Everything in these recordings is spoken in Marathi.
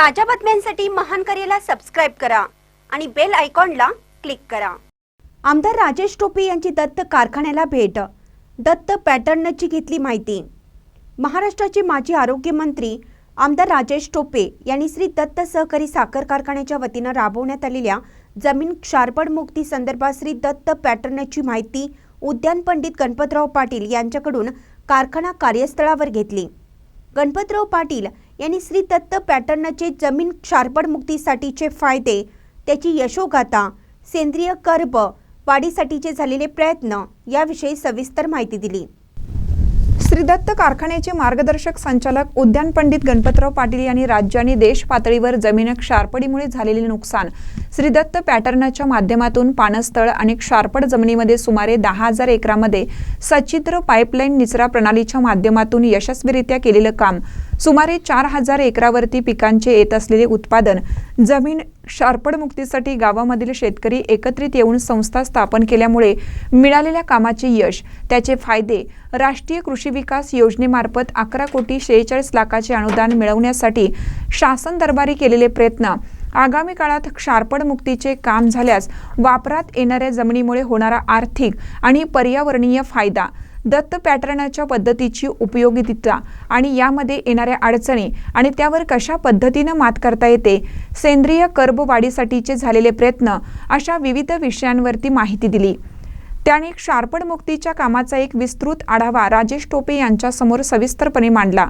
ताज्या बातम्यांसाठी महान करेला सबस्क्राईब करा आणि बेल आयकॉनला क्लिक करा. आमदार राजेश टोपे यांची दत्त कारखान्याला भेट. दत्त पॅटर्नची घेतली माहिती. महाराष्ट्राचे माजी आरोग्यमंत्री आमदार राजेश टोपे यांनी श्री दत्त सहकारी साखर कारखान्याच्या वतीनं राबवण्यात आलेल्या जमीन क्षारपड मुक्ती संदर्भात श्री दत्त पॅटर्नची माहिती उद्यान पंडित गणपतराव पाटील यांच्याकडून कारखाना कार्यस्थळावर घेतली. गणपतराव पाटील यांनी श्री दत्त पॅटर्नचे जमीन क्षारपड मुक्तीसाठीचे फायदे त्याची यशोगाथा सेंद्रिय कर्ब वाढीसाठीचे झालेले प्रयत्न याविषयी सविस्तर माहिती दिली. श्रीदत्त कारखान्याचे मार्गदर्शक संचालक उद्यान पंडित गणपतराव पाटील यांनी राज्य आणि देश पातळीवर जमीन क्षारपडीमुळे झालेले नुकसान श्रीदत्त पॅटर्नच्या माध्यमातून पानस्थळ आणि क्षारपड जमिनीमध्ये सुमारे दहा हजार एकरामध्ये सचित्र पाईपलाईन निचरा प्रणालीच्या माध्यमातून यशस्वीरित्या केलेलं काम सुमारे चार हजार एकरावरती पिकांचे येत असलेले उत्पादन जमीन क्षारपड मुक्तीसाठी गावामधील शेतकरी एकत्रित येऊन संस्था स्थापन केल्यामुळे मिळालेल्या कामाचे यश त्याचे फायदे राष्ट्रीय कृषी विकास योजनेमार्फत अकरा कोटी शेहेचाळीस लाखाचे अनुदान मिळवण्यासाठी शासन दरबारी केलेले प्रयत्न आगामी काळात क्षारपड मुक्तीचे काम झाल्यास वापरात येणाऱ्या जमिनीमुळे होणारा आर्थिक आणि पर्यावरणीय फायदा दत्त पॅटर्नच्या पद्धतीची उपयोगिता आणि यामध्ये येणाऱ्या अडचणी आणि त्यावर कशा पद्धतीनं मात करता येते सेंद्रिय कर्ब वाढीसाठीचे झालेले प्रयत्न अशा विविध विषयांवरती माहिती दिली. त्याने क्षारपड मुक्तीच्या कामाचा एक विस्तृत आढावा राजेश टोपे यांच्यासमोर सविस्तरपणे मांडला.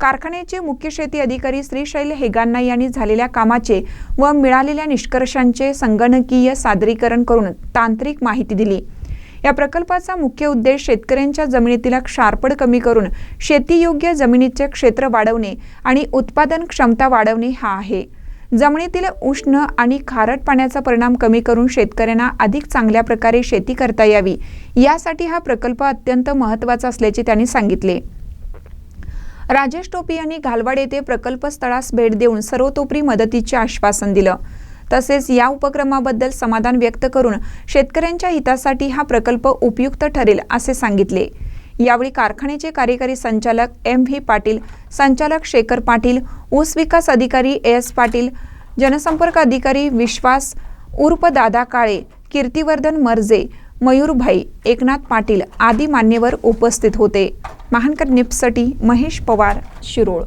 कारखान्याचे मुख्य शेती अधिकारी श्रीशैल हेगान्ना यांनी झालेल्या कामाचे व मिळालेल्या निष्कर्षांचे संगणकीय सादरीकरण करून तांत्रिक माहिती दिली. या प्रकल्पाचा मुख्य उद्देश शेतकऱ्यांच्या जमिनीतील क्षारपड कमी करून शेतीयोग्य जमिनीचे क्षेत्र वाढवणे आणि उत्पादन क्षमता वाढवणे हा आहे. जमिनीतील उष्ण आणि खारट पाण्याचा परिणाम कमी करून शेतकऱ्यांना अधिक चांगल्या प्रकारे शेती करता यावी. यासाठी हा प्रकल्प अत्यंत महत्त्वाचा असल्याचे त्यांनी सांगितले. राजेश टोपे यांनी घालवाड येथे प्रकल्प स्थळास भेट देऊन सर्वतोपरी मदतीचे आश्वासन दिलं. तसेच या उपक्रमाबद्दल समाधान व्यक्त करून शेतकऱ्यांच्या हितासाठी हा प्रकल्प उपयुक्त ठरेल असे सांगितले. यावेळी कारखान्याचे कार्यकारी संचालक एम व्ही पाटील संचालक शेखर पाटील ऊस विकास अधिकारी ए एस पाटील जनसंपर्क अधिकारी विश्वास उर्फ दादा काळे कीर्तिवर्धन मर्जे मयूरभाई एकनाथ पाटील आदी मान्यवर उपस्थित होते. महानकर निपसटी महेश पवार शिरोळ.